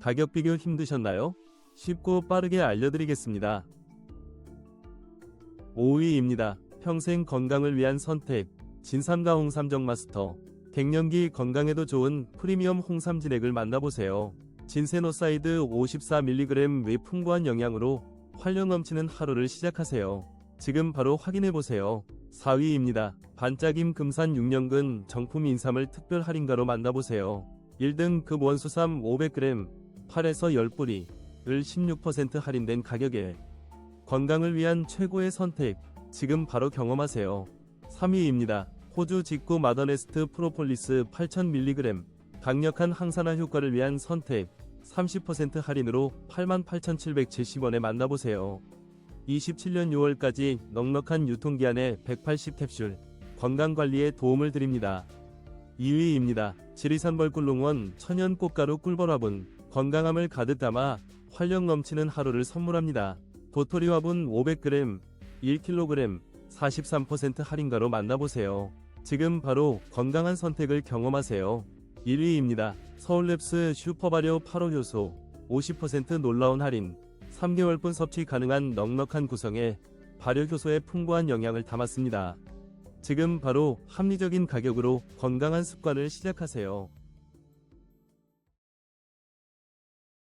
가격 비교 힘드셨나요? 쉽고 빠르게 알려드리겠습니다. 5위입니다. 평생 건강을 위한 선택. 진삼가 홍삼정 마스터. 갱년기 건강에도 좋은 프리미엄 홍삼 진액을 만나보세요. 진세노사이드 54mg 의 풍부한 영양으로 활력 넘치는 하루를 시작하세요. 지금 바로 확인해보세요. 4위입니다. 반짝임 금산 6년근 정품 인삼을 특별 할인가로 만나보세요. 1등 급 원수삼 500g 8에서 10뿌리를 16% 할인된 가격에 건강을 위한 최고의 선택 지금 바로 경험하세요. 3위입니다. 호주 직구 마더네스트 프로폴리스 8000mg 강력한 항산화 효과를 위한 선택 30% 할인으로 88,770원에 만나보세요. 27년 6월까지 넉넉한 유통기한에 180캡슐 건강관리에 도움을 드립니다. 2위입니다. 지리산 벌꿀농원 천연 꽃가루 꿀벌화분 건강함을 가득 담아 활력 넘치는 하루를 선물합니다. 도토리 화분 500g 1kg 43% 할인가로 만나보세요. 지금 바로 건강한 선택을 경험하세요. 1위입니다. 서울랩스 슈퍼발효 8호 효소 50% 놀라운 할인 3개월분 섭취 가능한 넉넉한 구성에 발효 효소의 풍부한 영양을 담았습니다. 지금 바로 합리적인 가격으로 건강한 습관을 시작하세요.